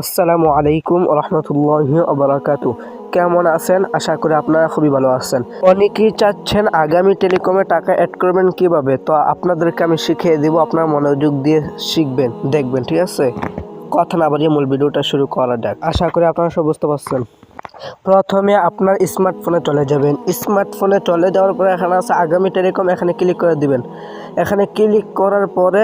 আসসালামু আলাইকুম রহমতুল্লাহ আবরাকাতু কেমন আছেন? আশা করি আপনারা খুবই ভালো আছেন। অনেকেই চাচ্ছেন আগামী টেলিকমে টাকা অ্যাড করবেন কীভাবে? তো আপনাদেরকে আমি শিখিয়ে দেব, আপনার মনোযোগ দিয়ে শিখবেন, দেখবেন, ঠিক আছে? কথা না বাড়িয়ে মূল ভিডিওটা শুরু করা যাক। আশা করি আপনারা সব বুঝতে পারছেন। প্রথমে আপনার স্মার্টফোনে চলে যাবেন। স্মার্টফোনে চলে যাওয়ার পরে এখানে আছে আগামী টেলিকম, এখানে ক্লিক করে দিবেন। এখানে ক্লিক করার পরে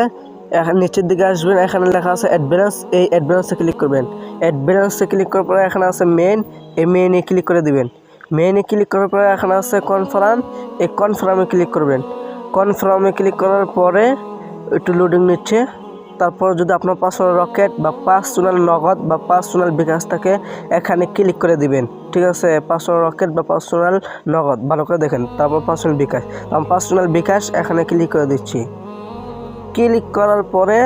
নিচের দিকে আসবেন, এখানে লেখা আছে অ্যাডভান্স এই অ্যাডভান্সে ক্লিক করবেন। অ্যাডভান্সে ক্লিক করার পরে এখানে আছে মেন এই মেইনে ক্লিক করে দিবেন। মেইনে ক্লিক করার পরে এখানে আছে কনফার্ম এই কনফার্মে ক্লিক করবেন। কনফার্মে ক্লিক করার পরে একটু লোডিং নিচ্ছে, তারপর যদি আপনার পার্সোনাল রকেট বা পার্সোনাল নগদ বা পার্সোনাল বিকাশ থাকে, এখানে ক্লিক করে দিবেন। ঠিক আছে? পার্সোনাল রকেট বা পার্সোনাল নগদ, ভালো করে দেখেন। তারপর পার্সোনাল বিকাশ। আমি পার্সোনাল বিকাশ, এখানে ক্লিক করে দিচ্ছি। ক্লিক করার পরে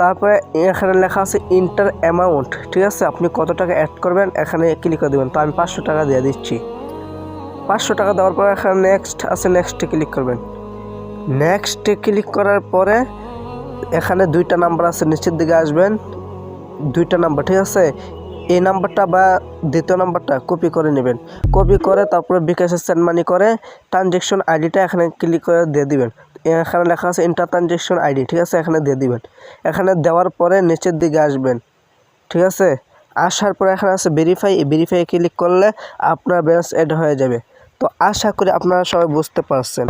তারপরে এখানে লেখা আছে ইন্টার অ্যামাউন্ট, ঠিক আছে? আপনি কত টাকা অ্যাড করবেন এখানে ক্লিক করে দেবেন। তো আমি পাঁচশো টাকা দিয়ে দিচ্ছি। পাঁচশো টাকা দেওয়ার পরে এখানে নেক্সট আছে নেক্সটে ক্লিক করবেন। নেক্সটে ক্লিক করার পরে এখানে দুইটা নাম্বার আছে, নিচের দিকে আসবেন। দুইটা নাম্বার ঠিক আছে? এই নাম্বারটা বা দ্বিতীয় নাম্বারটা কপি করে নেবেন। কপি করে তারপরে বিকাশে সেন্ড মানি করে ট্রানজেকশন আইডিটা এখানে ক্লিক করে দিয়ে দিবেন। এখানে লেখা আছে ইন্টার ট্রানজেকশন আইডি ঠিক আছে? এখানে দিয়ে দিবেন। এখানে দেওয়ার পরে নিচের দিকে আসবেন, ঠিক আছে? আসার পরে এখানে আছে ভেরিফাই ভেরিফাই ক্লিক করলে আপনার ব্যালেন্স অ্যাড হয়ে যাবে। তো আশা করি আপনারা সবাই বুঝতে পারছেন।